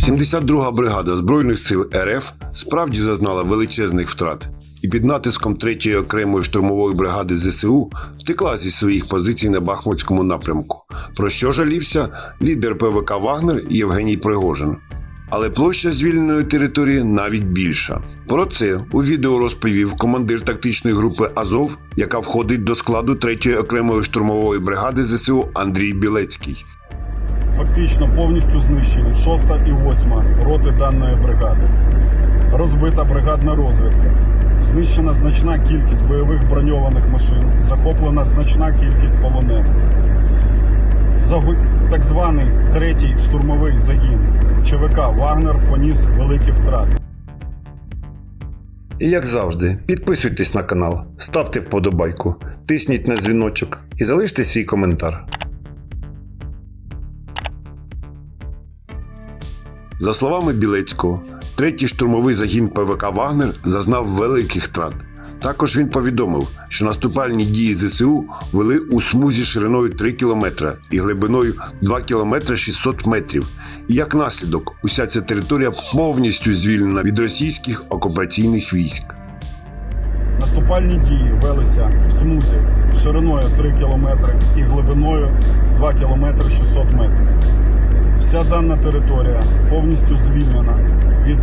72-га бригада Збройних сил РФ справді зазнала величезних втрат і під натиском 3-ї окремої штурмової бригади ЗСУ втекла зі своїх позицій на Бахмутському напрямку, про що жалівся лідер ПВК Вагнер Євгеній Пригожин. Але площа звільненої території навіть більша. Про це у відео розповів командир тактичної групи Азов, яка входить до складу 3-ї окремої штурмової бригади ЗСУ Андрій Білецький. Фактично повністю знищені 6 і 8 роти даної бригади. Розбита бригадна розвідка. Знищена значна кількість бойових броньованих машин, захоплена значна кількість полонених. Загу... Так званий третій штурмовий загін ЧВК Вагнер поніс великі втрати. І як завжди, підписуйтесь на канал, ставте вподобайку, тисніть на дзвіночок і залиште свій коментар. За словами Білецького, третій штурмовий загін ПВК Вагнер зазнав великих втрат. Також він повідомив, що наступальні дії ЗСУ вели у смузі шириною 3 км і глибиною 2 км 600 метрів. І як наслідок, уся ця територія повністю звільнена від російських окупаційних військ. Наступальні дії велися в смузі шириною 3 км і глибиною 2 км 600 метрів. Вся дана територія повністю звільнена від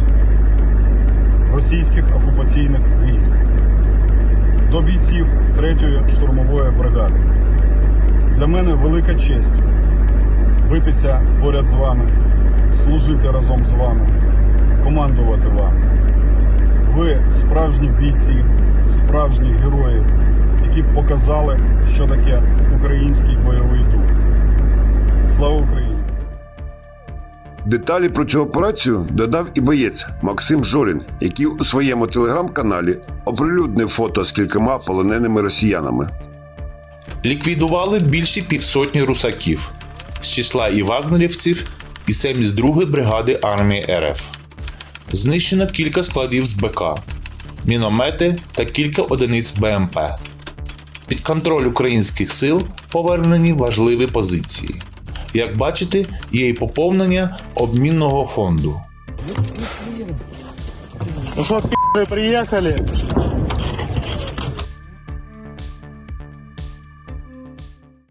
російських окупаційних військ. До бійців 3-ї штурмової бригади. Для мене велика честь битися поряд з вами, служити разом з вами, командувати вами. Ви справжні бійці, справжні герої, які показали, що таке український бойовий дух. Деталі про цю операцію додав і боєць Максим Жорін, який у своєму телеграм-каналі оприлюднив фото з кількома полоненими росіянами. Ліквідували більше півсотні русаків з числа і вагнерівців, і 72-ї бригади армії РФ. Знищено кілька складів з БК, міномети та кілька одиниць БМП. Під контроль українських сил повернені важливі позиції. Як бачите, є і поповнення обмінного фонду. Ну що, приїхали?